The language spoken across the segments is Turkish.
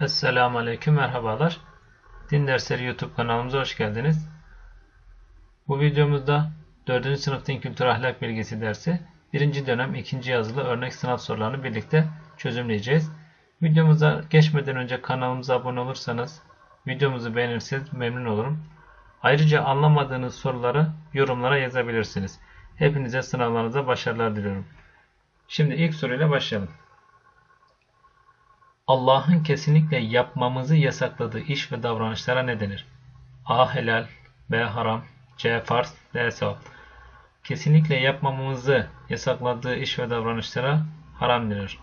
Esselamu Aleyküm, merhabalar. Din Dersleri YouTube kanalımıza hoş geldiniz. Bu videomuzda 4. sınıf din kültür ahlak bilgisi dersi 1. dönem 2. yazılı örnek sınav sorularını birlikte çözümleyeceğiz. Videomuza geçmeden önce kanalımıza abone olursanız, videomuzu beğenirseniz memnun olurum. Ayrıca anlamadığınız soruları yorumlara yazabilirsiniz. Hepinize sınavlarınıza başarılar diliyorum. Şimdi ilk soruyla başlayalım. Allah'ın kesinlikle yapmamızı yasakladığı iş ve davranışlara ne denir? A. Helal B. Haram C. Farz D. Sevap Kesinlikle yapmamamızı yasakladığı iş ve davranışlara haram denir.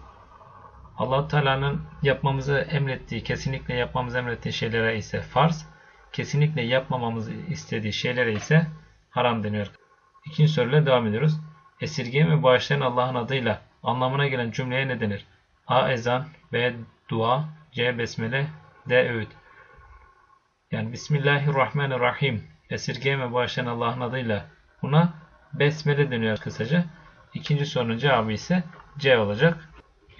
allah Teala'nın yapmamızı emrettiği, kesinlikle yapmamızı emrettiği şeylere ise farz, kesinlikle yapmamamızı istediği şeylere ise haram deniyor. İkinci soruyla devam ediyoruz. Esirgeyen ve bağışlayan Allah'ın adıyla anlamına gelen cümleye ne denir? A. Ezan B. Dua C. Besmele D. Öğüt Yani Bismillahirrahmanirrahim esirgeyen ve bağışlayan Allah'ın adıyla buna Besmele deniyor kısaca. İkinci sorunun cevabı ise C olacak.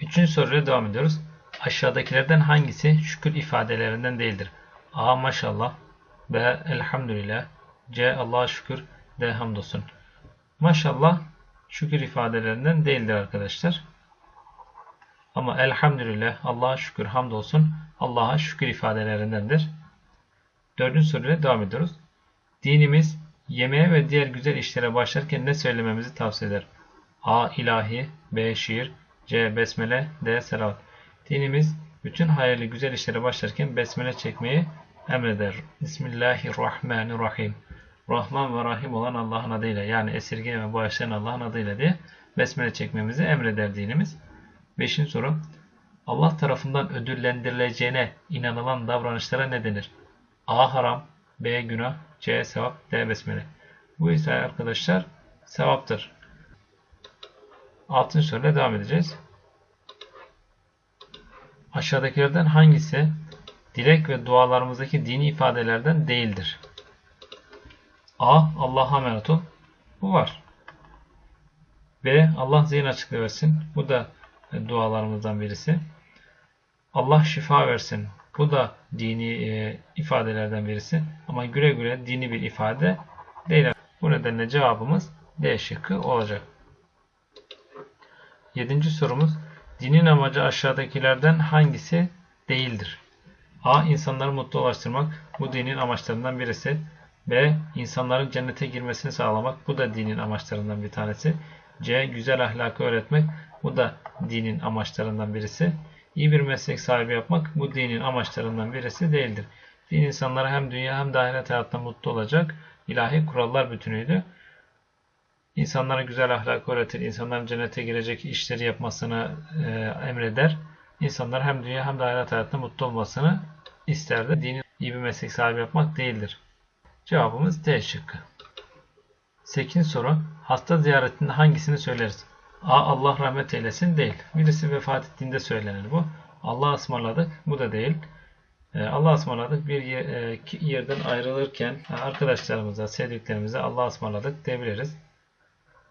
Üçüncü soruyla devam ediyoruz. Aşağıdakilerden hangisi şükür ifadelerinden değildir? A. Maşallah B. Elhamdülillah C. Allah'a şükür D. Hamdolsun Maşallah şükür ifadelerinden değildir arkadaşlar. Ama elhamdülillah, Allah'a şükür, hamdolsun Allah'a şükür ifadelerindendir. Dördüncü soruyla devam ediyoruz. Dinimiz yemeğe ve diğer güzel işlere başlarken ne söylememizi tavsiye eder? A. ilahi B. Şiir C. Besmele D. Selavat Dinimiz bütün hayırlı güzel işlere başlarken besmele çekmeyi emreder. Bismillahirrahmanirrahim. Rahman ve Rahim olan Allah'ın adıyla yani esirgeyen ve bağışlayan Allah'ın adıyla diye besmele çekmemizi emreder dinimiz. Beşinci soru. Allah tarafından ödüllendirileceğine inanılan davranışlara ne denir? A. Haram B. Günah C. Sevap D. Besmele Bu ise arkadaşlar sevaptır. Altıncı soruyla devam edeceğiz. Aşağıdakilerden hangisi dilek ve dualarımızdaki dini ifadelerden değildir? A. Allah'a emanet ol. Bu var. B. Allah zihin açıklığı versin. Bu da dualarımızdan birisi. Allah şifa versin. Bu da dini e, ifadelerden birisi. Ama güle güle dini bir ifade değil. Bu nedenle cevabımız D şıkkı olacak. Yedinci sorumuz. Dinin amacı aşağıdakilerden hangisi değildir? A. İnsanları mutlu ulaştırmak. Bu dinin amaçlarından birisi. B. İnsanların cennete girmesini sağlamak. Bu da dinin amaçlarından bir tanesi. C. Güzel ahlakı öğretmek. Bu da dinin amaçlarından birisi. İyi bir meslek sahibi yapmak bu dinin amaçlarından birisi değildir. Din insanlara hem dünya hem de ahiret hayatta mutlu olacak ilahi kurallar bütünüydü. İnsanlara güzel ahlak öğretir, insanların cennete girecek işleri yapmasını e, emreder. İnsanlar hem dünya hem de ahiret hayatta mutlu olmasını isterdi. Dini iyi bir meslek sahibi yapmak değildir. Cevabımız D şıkkı. 8. soru. Hasta ziyaretinde hangisini söyleriz? Allah rahmet eylesin değil. Birisi vefat ettiğinde söylenir bu. Allah ısmarladık. Bu da değil. Ee, Allah ısmarladık bir e, yerden ayrılırken arkadaşlarımıza, sevdiklerimize Allah ısmarladık diyebiliriz.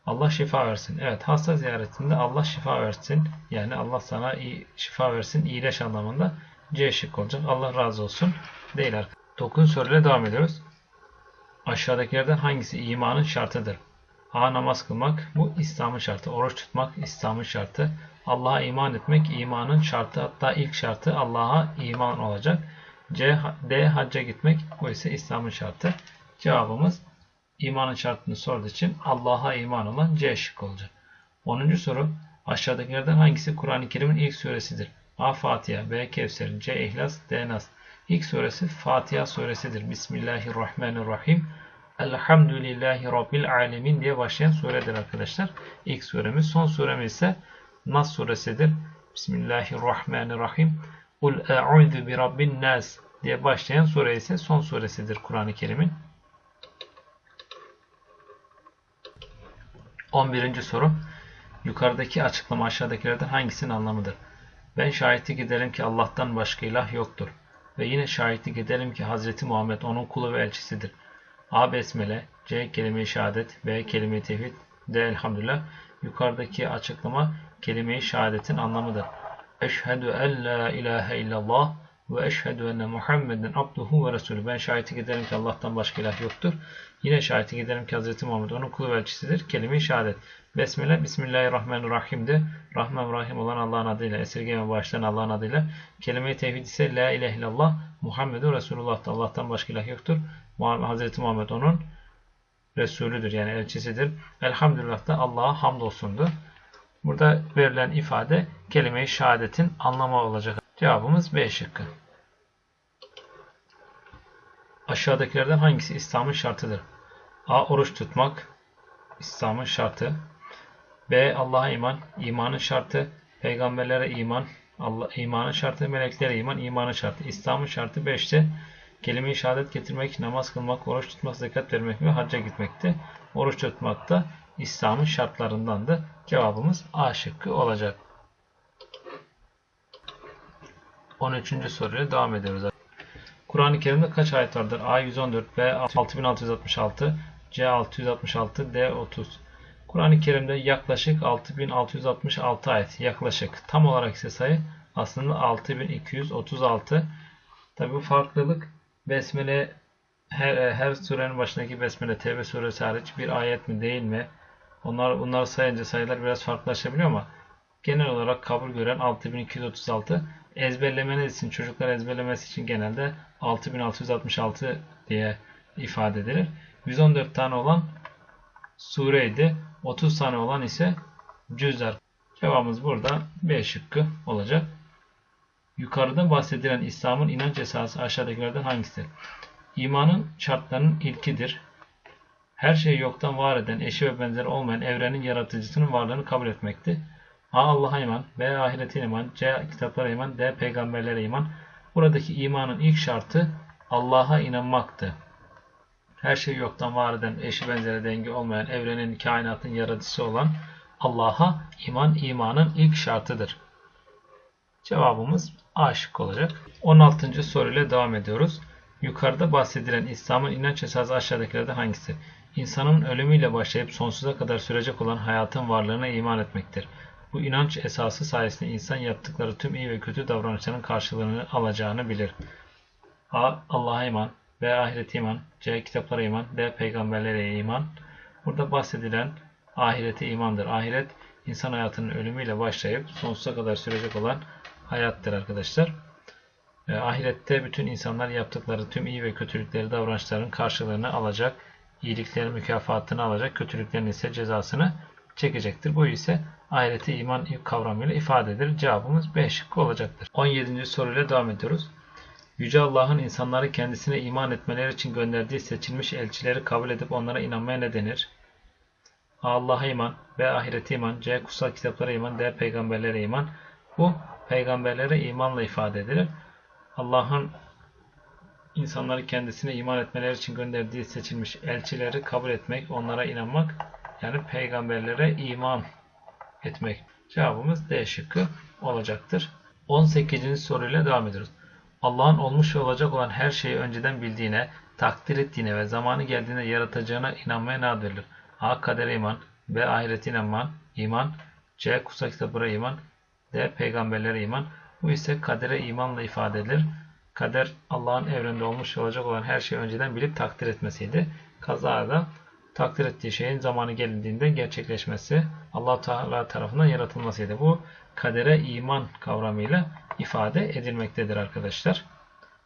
Allah şifa versin. Evet hasta ziyaretinde Allah şifa versin. Yani Allah sana iyi, şifa versin. iyileş anlamında C şık olacak. Allah razı olsun. Değil arkadaşlar. 9. soruyla devam ediyoruz. Aşağıdakilerden hangisi imanın şartıdır? A. Namaz kılmak. Bu İslam'ın şartı. Oruç tutmak İslam'ın şartı. Allah'a iman etmek imanın şartı. Hatta ilk şartı Allah'a iman olacak. C. D. Hacca gitmek. Bu ise İslam'ın şartı. Cevabımız imanın şartını sorduğu için Allah'a iman olan C şık olacak. 10. soru. Aşağıdakilerden hangisi Kur'an-ı Kerim'in ilk suresidir? A. Fatiha B. Kevser C. İhlas D. Nas İlk suresi Fatiha suresidir. Bismillahirrahmanirrahim. Elhamdülillahi Rabbil Alemin diye başlayan suredir arkadaşlar. İlk suremiz. Son suremiz ise Nas suresidir. Bismillahirrahmanirrahim. Kul e'udhu bi rabbin nas diye başlayan sure ise son suresidir Kur'an-ı Kerim'in. 11. soru. Yukarıdaki açıklama aşağıdakilerden hangisinin anlamıdır? Ben şahitlik ederim ki Allah'tan başka ilah yoktur. Ve yine şahitlik ederim ki Hazreti Muhammed onun kulu ve elçisidir. A. Besmele C. Kelime-i şehadet B. Kelime-i tevhid D. Elhamdülillah Yukarıdaki açıklama kelime-i şehadetin anlamıdır. Eşhedü en la ilahe illallah ve eşhedü enne Muhammeden abduhu ve resulü. Ben şahitlik ederim ki Allah'tan başka ilah yoktur. Yine şahitlik ederim ki Hz. Muhammed onun kulu ve elçisidir. Kelime-i şehadet. Besmele Bismillahirrahmanirrahim'de Rahman Rahim olan Allah'ın adıyla, esirgeme bağışlayan Allah'ın adıyla. Kelime-i tevhid ise La ilahe illallah Muhammedun Resulullah. Allah'tan başka ilah yoktur. Hz. Muhammed onun Resulüdür yani elçisidir. Elhamdülillah da Allah'a hamdolsundu. Burada verilen ifade kelime-i şehadetin anlamı olacak. Cevabımız B şıkkı. Aşağıdakilerden hangisi İslam'ın şartıdır? A. Oruç tutmak İslam'ın şartı. B. Allah'a iman, imanın şartı. Peygamberlere iman, Allah imanın şartı. Meleklere iman, imanın şartı. İslam'ın şartı 5'te. Kelime-i şehadet getirmek, namaz kılmak, oruç tutmak, zekat vermek ve hacca gitmekti. Oruç tutmak da İslam'ın şartlarındandı. Cevabımız A şıkkı olacak. 13. soruyla devam ediyoruz. Kur'an-ı Kerim'de kaç ayet vardır? A 114, B 6666, C 666, D 30. Kur'an-ı Kerim'de yaklaşık 6666 ayet. Yaklaşık. Tam olarak ise sayı aslında 6236. Tabi bu farklılık Besmele her, her surenin başındaki Besmele Tevbe suresi hariç bir ayet mi değil mi? Onlar bunlar sayınca sayılar biraz farklılaşabiliyor ama genel olarak kabul gören 6236 ezberlemeniz için çocuklar ezberlemesi için genelde 6666 diye ifade edilir. 114 tane olan sureydi. 30 tane olan ise cüzler. Cevabımız burada B şıkkı olacak. Yukarıda bahsedilen İslam'ın inanç esası aşağıdakilerden hangisidir? İmanın şartlarının ilkidir. Her şeyi yoktan var eden, eşi ve benzeri olmayan evrenin yaratıcısının varlığını kabul etmekti. A. Allah'a iman, B. Ahirete iman, C. Kitaplara iman, D. Peygamberlere iman. Buradaki imanın ilk şartı Allah'a inanmaktı. Her şeyi yoktan var eden, eşi benzeri denge olmayan, evrenin, kainatın yaratıcısı olan Allah'a iman, imanın ilk şartıdır. Cevabımız A olacak. 16. soruyla devam ediyoruz. Yukarıda bahsedilen İslam'ın inanç esası aşağıdakilerden hangisi? İnsanın ölümüyle başlayıp sonsuza kadar sürecek olan hayatın varlığına iman etmektir. Bu inanç esası sayesinde insan yaptıkları tüm iyi ve kötü davranışların karşılığını alacağını bilir. A. Allah'a iman B. Ahirete iman C. Kitaplara iman D. Peygamberlere iman Burada bahsedilen ahirete imandır. Ahiret insan hayatının ölümüyle başlayıp sonsuza kadar sürecek olan hayattır arkadaşlar. E, ahirette bütün insanlar yaptıkları tüm iyi ve kötülükleri davranışların karşılığını alacak, iyiliklerin mükafatını alacak, kötülüklerin ise cezasını çekecektir. Bu ise ahirete iman kavramıyla ifade edilir. Cevabımız B şıkkı olacaktır. 17. soruyla devam ediyoruz. Yüce Allah'ın insanları kendisine iman etmeleri için gönderdiği seçilmiş elçileri kabul edip onlara inanmaya ne denir? A. Allah'a iman, B. Ahirete iman, C. Kutsal kitaplara iman, D. Peygamberlere iman. Bu peygamberlere imanla ifade edilir. Allah'ın insanları kendisine iman etmeleri için gönderdiği seçilmiş elçileri kabul etmek, onlara inanmak, yani peygamberlere iman etmek. Cevabımız D şıkkı olacaktır. 18. soruyla devam ediyoruz. Allah'ın olmuş ve olacak olan her şeyi önceden bildiğine, takdir ettiğine ve zamanı geldiğinde yaratacağına inanmaya ne verilir? A. Kadere iman, B. Ahirete inanman, iman, C. Kutsal kitaplara iman, D. Peygamberlere iman. Bu ise kadere imanla ifade edilir. Kader Allah'ın evrende olmuş ve olacak olan her şeyi önceden bilip takdir etmesiydi. Kazada takdir ettiği şeyin zamanı gelindiğinde gerçekleşmesi allah Teala tarafından yaratılmasıydı. Bu kadere iman kavramıyla ifade edilmektedir arkadaşlar.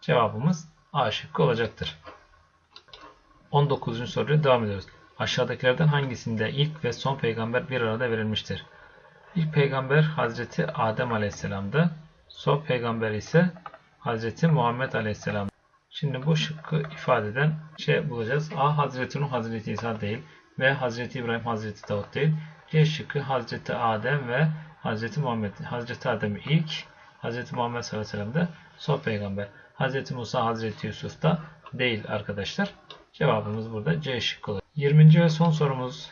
Cevabımız A şıkkı olacaktır. 19. soruya devam ediyoruz. Aşağıdakilerden hangisinde ilk ve son peygamber bir arada verilmiştir? İlk peygamber Hazreti Adem Aleyhisselam'dı. Son peygamber ise Hazreti Muhammed Aleyhisselam. Şimdi bu şıkkı ifade eden şey bulacağız. A. Hazreti Nuh Hazreti İsa değil. ve Hazreti İbrahim Hazreti Davut değil. C şıkkı Hazreti Adem ve Hazreti Muhammed. Hazreti Adem ilk, Hazreti Muhammed sallallahu aleyhi ve sellem de son peygamber. Hazreti Musa Hazreti Yusuf da değil arkadaşlar. Cevabımız burada C şıkkı olur. 20. ve son sorumuz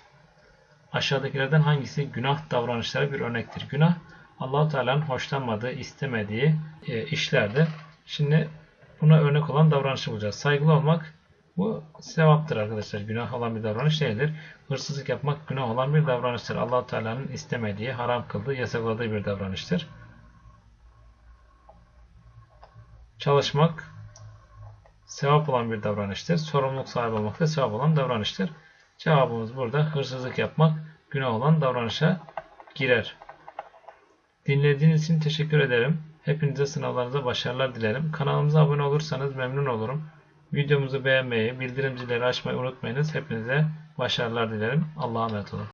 aşağıdakilerden hangisi günah davranışlara bir örnektir? Günah Allah-u Teala'nın hoşlanmadığı, istemediği e, işlerdir. Şimdi buna örnek olan davranışı bulacağız. Saygılı olmak bu sevaptır arkadaşlar. Günah olan bir davranış değildir. Hırsızlık yapmak günah olan bir davranıştır. allah Teala'nın istemediği, haram kıldığı, yasakladığı bir davranıştır. Çalışmak sevap olan bir davranıştır. Sorumluluk sahibi olmak da sevap olan davranıştır. Cevabımız burada hırsızlık yapmak günah olan davranışa girer. Dinlediğiniz için teşekkür ederim. Hepinize sınavlarınızda başarılar dilerim. Kanalımıza abone olursanız memnun olurum. Videomuzu beğenmeyi, bildirim zilleri açmayı unutmayınız. Hepinize başarılar dilerim. Allah'a emanet olun.